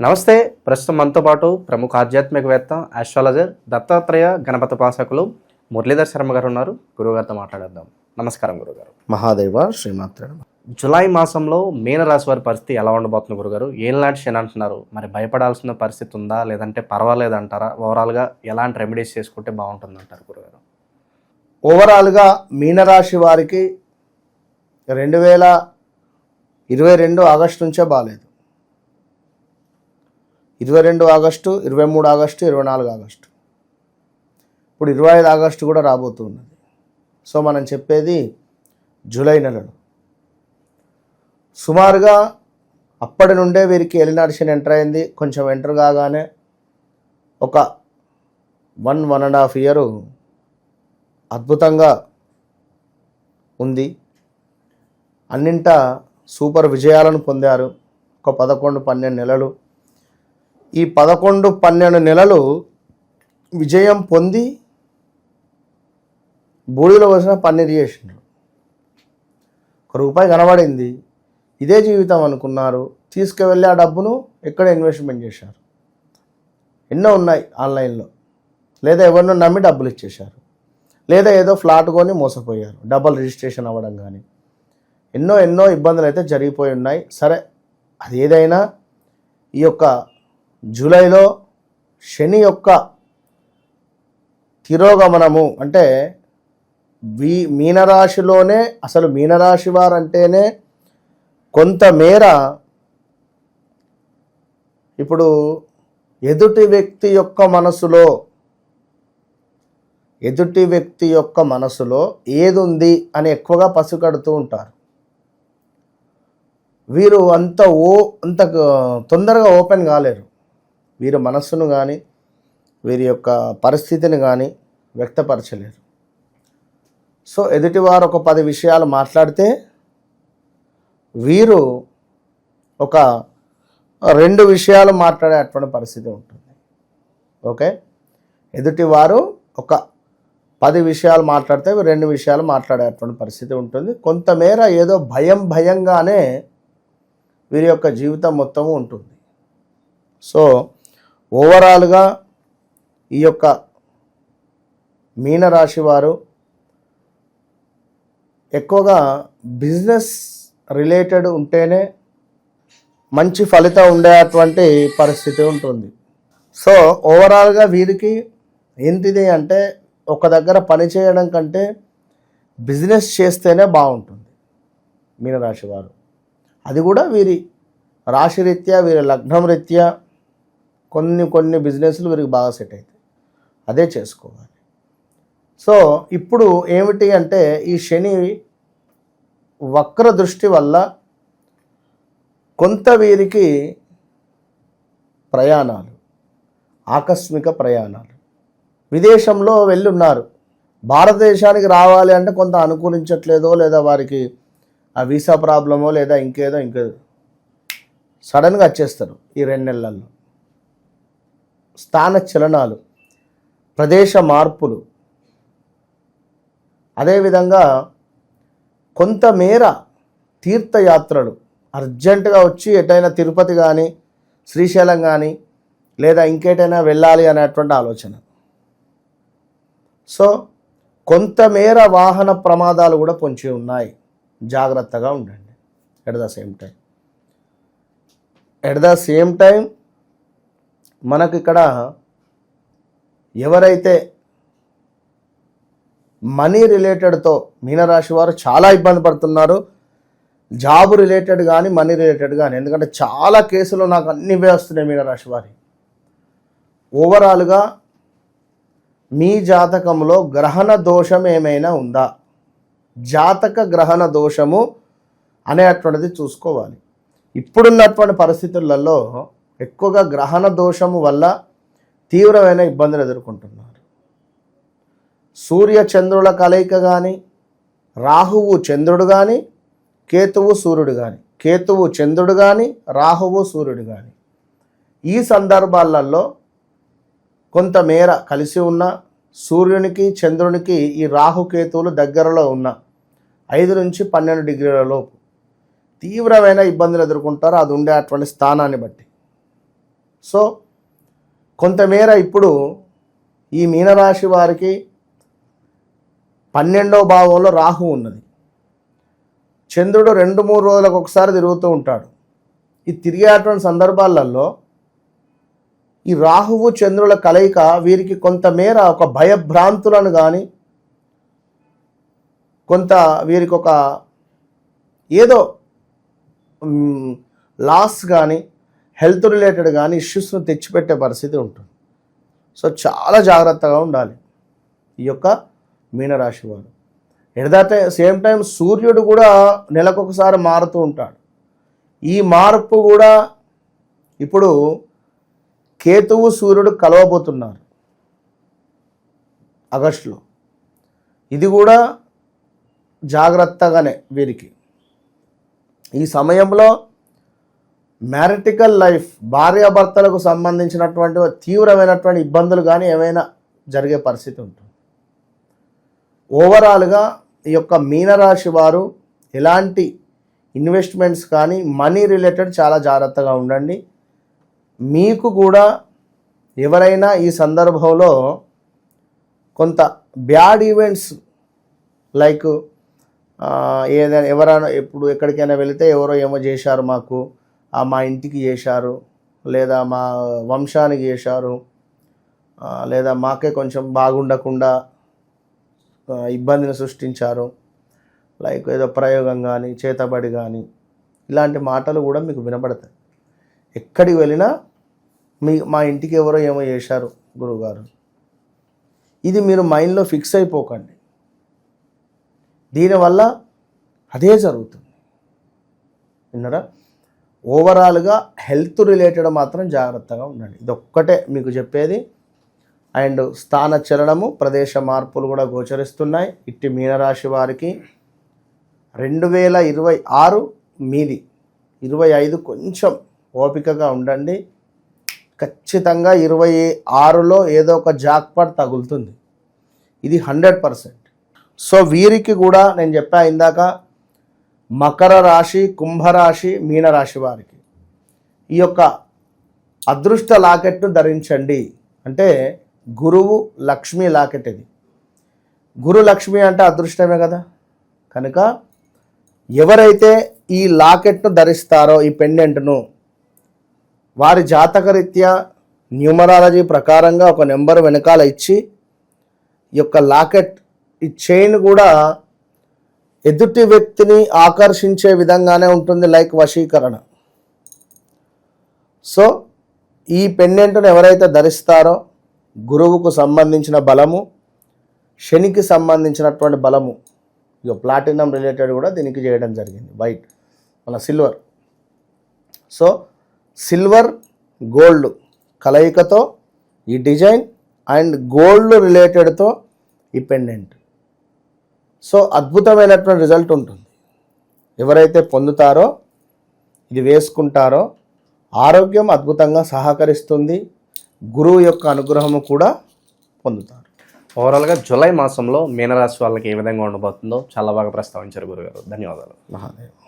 నమస్తే ప్రస్తుతం మనతో పాటు ప్రముఖ ఆధ్యాత్మికవేత్త ఆస్ట్రాలజర్ దత్తాత్రేయ గణపతి పాసకులు మురళీధర్ శర్మ గారు ఉన్నారు. గురువుగారితో మాట్లాడేద్దాం. నమస్కారం గురుగారు మహాదేవ శ్రీమాత్ర జులై మాసంలో మీనరాశి వారి పరిస్థితి ఎలా ఉండబోతుంది గురుగారు ఏళ్ళనాటి శని అంటున్నారు? మరి భయపడాల్సిన పరిస్థితి ఉందా? లేదంటే పర్వాలేదు అంటారా? ఓవరాల్గా ఎలాంటి రెమెడీస్ చేసుకుంటే బాగుంటుంది అంటారు గురుగారు ఓవరాల్గా మీనరాశి వారికి రెండు వేల ఇరవై రెండు ఆగస్టు నుంచే బాగాలేదు ఇరవై రెండు ఆగస్టు ఇరవై మూడు ఆగస్టు ఇరవై నాలుగు ఆగస్టు. ఇప్పుడు ఇరవై ఐదు ఆగస్టు కూడా రాబోతున్నది. సో మనం చెప్పేది జూలై నెలలో. సుమారుగా అప్పటి నుండే వీరికి ఎలినాడు ఎంటర్ అయింది. కొంచెం ఎంటర్ కాగానే ఒక one one and half year అద్భుతంగా ఉంది. అన్నింట సూపర్ విజయాలను పొందారు. ఒక పదకొండు పన్నెండు నెలలు ఈ పదకొండు పన్నెండు నెలలు విజయం పొంది బూడిలో వచ్చిన పన్నీరు చేసిండ్రు. ఒక రూపాయి కనబడింది. ఇదే జీవితం అనుకున్నారు. తీసుకువెళ్ళి ఆ డబ్బును ఎక్కడ ఇన్వెస్ట్మెంట్ చేశారు? ఎన్నో ఉన్నాయి ఆన్లైన్లో. లేదా ఎవరినో నమ్మి డబ్బులు ఇచ్చేశారు. లేదా ఏదో ఫ్లాట్ కొని మోసపోయారు. డబల్ రిజిస్ట్రేషన్ అవ్వడం కానీ ఎన్నో ఎన్నో ఇబ్బందులు అయితే జరిగిపోయి ఉన్నాయి. సరే అది ఏదైనా ఈ యొక్క జూలైలో శని యొక్క తిరోగమనము అంటే వీ మీనరాశిలోనే అసలు మీనరాశి వారంటేనే కొంతమేర ఇప్పుడు ఎదుటి వ్యక్తి యొక్క మనసులో ఎదుటి వ్యక్తి యొక్క మనసులో ఏదుంది అని ఎక్కువగా పసిగడుతూ ఉంటారు. వీరు అంత ఓ అంత తొందరగా ఓపెన్ కాలేరు. వీరి మనస్సును కానీ వీరి యొక్క పరిస్థితిని కానీ వ్యక్తపరచలేరు. సో ఎదుటివారు ఒక పది విషయాలు మాట్లాడితే వీరు ఒక రెండు విషయాలు మాట్లాడేటువంటి పరిస్థితి ఉంటుంది. ఓకే? ఎదుటివారు ఒక పది విషయాలు మాట్లాడితే రెండు విషయాలు మాట్లాడేటువంటి పరిస్థితి ఉంటుంది. కొంతమేర ఏదో భయం భయంగానే వీరి యొక్క జీవితం మొత్తము ఉంటుంది. సో ఓవరాల్గా ఈ యొక్క మీనరాశి వారు ఎక్కువగా బిజినెస్ రిలేటెడ్ ఉంటేనే మంచి ఫలితం ఉండేటువంటి పరిస్థితి ఉంటుంది. సో ఓవరాల్గా వీరికి ఏంటిది అంటే ఒక దగ్గర పని చేయడం కంటే బిజినెస్ చేస్తేనే బాగుంటుంది మీనరాశి వారు. అది కూడా వీరి రాశి రీత్యా వీరి లగ్నం రీత్యా కొన్ని కొన్ని బిజినెస్లు వీరికి బాగా సెట్ అవుతాయి అదే చేసుకోవాలి. సో ఇప్పుడు ఏమిటి అంటే ఈ శని వక్ర దృష్టి వల్ల కొంత వీరికి ప్రయాణాలు ఆకస్మిక ప్రయాణాలు. విదేశంలో వెళ్ళున్నారు. భారతదేశానికి రావాలి అంటే కొంత అనుకూలించట్లేదో లేదా వారికి ఆ వీసా ప్రాబ్లమో లేదా ఇంకేదో ఇంకేదో. సడన్గా వచ్చేస్తారు ఈ రెండు నెలల్లో. స్థాన చలనాలు ప్రదేశ మార్పులు. అదేవిధంగా కొంతమేర తీర్థయాత్రలు అర్జెంటుగా వచ్చి ఎటైనా తిరుపతి కానీ శ్రీశైలం కానీ లేదా ఇంకేటైనా వెళ్ళాలి అనేటువంటి ఆలోచన. సో కొంతమేర వాహన ప్రమాదాలు కూడా పొంచి ఉన్నాయి. జాగ్రత్తగా ఉండండి. At the same time at the same time మనకు ఇక్కడ ఎవరైతే మనీ రిలేటెడ్తో మీనరాశి వారు చాలా ఇబ్బంది పడుతున్నారు జాబ్ రిలేటెడ్ కానీ మనీ రిలేటెడ్ కానీ ఎందుకంటే చాలా కేసులు నాకు అన్నివే వస్తున్నాయి మీనరాశి వారి. ఓవరాల్గా మీ జాతకంలో గ్రహణ దోషం ఏమైనా ఉందా? జాతక గ్రహణ దోషము అనేటువంటిది చూసుకోవాలి. ఇప్పుడున్నటువంటి పరిస్థితులలో ఎక్కువగా గ్రహణ దోషము వల్ల తీవ్రమైన ఇబ్బందులు ఎదుర్కొంటున్నారు. సూర్య చంద్రుల కలయిక కానీ రాహువు చంద్రుడు కానీ కేతువు సూర్యుడు కానీ కేతువు చంద్రుడు కానీ రాహువు సూర్యుడు కానీ ఈ సందర్భాలలో కొంతమేర కలిసి ఉన్న సూర్యునికి చంద్రునికి ఈ రాహుకేతువులు దగ్గరలో ఉన్న ఐదు నుంచి పన్నెండు డిగ్రీల లోపు తీవ్రమైన ఇబ్బందులు ఎదుర్కొంటారు. అది ఉండే అటువంటి స్థానాన్ని బట్టి. సో కొంతమేర ఇప్పుడు ఈ మీనరాశి వారికి పన్నెండవ భావంలో రాహు ఉన్నది. చంద్రుడు రెండు మూడు రోజులకు ఒకసారి తిరుగుతూ ఉంటాడు. ఈ తిరిగేటువంటి సందర్భాలలో ఈ రాహువు చంద్రుల కలయిక వీరికి కొంతమేర ఒక భయభ్రాంతులను కానీ కొంత వీరికి ఒక ఏదో లాస్ కానీ హెల్త్ రిలేటెడ్ కానీ ఇష్యూస్ను తెచ్చిపెట్టే పరిస్థితి ఉంటుంది. సో చాలా జాగ్రత్తగా ఉండాలి. ఈ యొక్క మీనరాశి వారు. ఎట్ ద సేమ్ టైం సూర్యుడు కూడా నెలకొకసారి మారుతూ ఉంటాడు. ఈ మార్పు కూడా ఇప్పుడు కేతువు సూర్యుడు కలవబోతున్నారు. ఆగస్టులో. ఇది కూడా జాగ్రత్తగానే వీరికి. ఈ సమయంలో మ్యారిటికల్ లైఫ్ భార్యాభర్తలకు సంబంధించినటువంటి తీవ్రమైనటువంటి ఇబ్బందులు కానీ ఏమైనా జరిగే పరిస్థితి ఉంటుంది. ఓవరాల్గా ఈ యొక్క మీనరాశి వారు ఎలాంటి ఇన్వెస్ట్మెంట్స్ కానీ మనీ రిలేటెడ్ చాలా జాగ్రత్తగా ఉండండి. మీకు కూడా ఎవరైనా ఈ సందర్భంలో కొంత బ్యాడ్ ఈవెంట్స్ లైక్ ఏదైనా ఎవరైనా ఎప్పుడు ఎక్కడికైనా వెళితే ఎవరో ఏమో చేశారు మాకు మా ఇంటికి చేశారు లేదా మా వంశానికి చేశారు లేదా మాకే కొంచెం బాగుండకుండా ఇబ్బందిని సృష్టించారు లైక్ ఏదో ప్రయోగం కానీ చేతబడి కానీ ఇలాంటి మాటలు కూడా మీకు వినపడతాయి ఎక్కడికి వెళ్ళినా మీ మా ఇంటికి ఎవరో ఏమో చేశారు గురువుగారు ఇది మీరు మైండ్లో ఫిక్స్ అయిపోకండి. దీనివల్ల అదే జరుగుతుంది. విన్నారా? ఓవరాల్గా హెల్త్ రిలేటెడ్ మాత్రం జాగ్రత్తగా ఉండండి. ఇది ఒక్కటే మీకు చెప్పేది. అండ్ స్థాన చలనము ప్రదేశ మార్పులు కూడా గోచరిస్తున్నాయి. ఇట్టి మీనరాశి వారికి రెండు వేల ఇరవై ఆరు మీది ఇరవై ఐదు కొంచెం ఓపికగా ఉండండి. ఖచ్చితంగా ఇరవై ఆరులో ఏదో ఒక జాక్పాట్ తగులుతుంది. ఇది హండ్రెడ్ పర్సెంట్. సో వీరికి కూడా నేను చెప్పా ఇందాక మకర రాశి కుంభరాశి మీనరాశి వారికి. ఈ యొక్క అదృష్ట లాకెట్ను ధరించండి. అంటే గురువు లక్ష్మి లాకెట్ ఇది. గురు లక్ష్మి అంటే అదృష్టమే కదా. కనుక ఎవరైతే ఈ లాకెట్ను ధరిస్తారో ఈ పెండెంట్ను వారి జాతకరీత్యా న్యూమరాలజీ ప్రకారంగా ఒక నెంబర్ వెనకాల ఇచ్చి ఈ యొక్క లాకెట్ ఈ చైన్ కూడా ఎదుటి వ్యక్తిని ఆకర్షించే విధంగానే ఉంటుంది లైక్ వశీకరణ. సో ఈ పెండెంట్ను ఎవరైతే ధరిస్తారో గురువుకు సంబంధించిన బలము శనికి సంబంధించినటువంటి బలము ఇక ప్లాటినం రిలేటెడ్ కూడా దీనికి చేయడం జరిగింది వైట్ మన సిల్వర్. సో సిల్వర్ గోల్డ్ కలయికతో ఈ డిజైన్ అండ్ గోల్డ్ రిలేటెడ్తో ఈ పెండెంట్. సో అద్భుతమైనటువంటి రిజల్ట్ ఉంటుంది. ఎవరైతే పొందుతారో ఇది వేసుకుంటారో ఆరోగ్యం అద్భుతంగా సహకరిస్తుంది. గురువు యొక్క అనుగ్రహము కూడా పొందుతారు. ఓవరాల్గా జూలై మాసంలో మీనరాశి వాళ్ళకి ఏ విధంగా ఉండబోతుందో చాలా బాగా ప్రస్తావించారు గురుగారు. ధన్యవాదాలు. మహాదేవ్.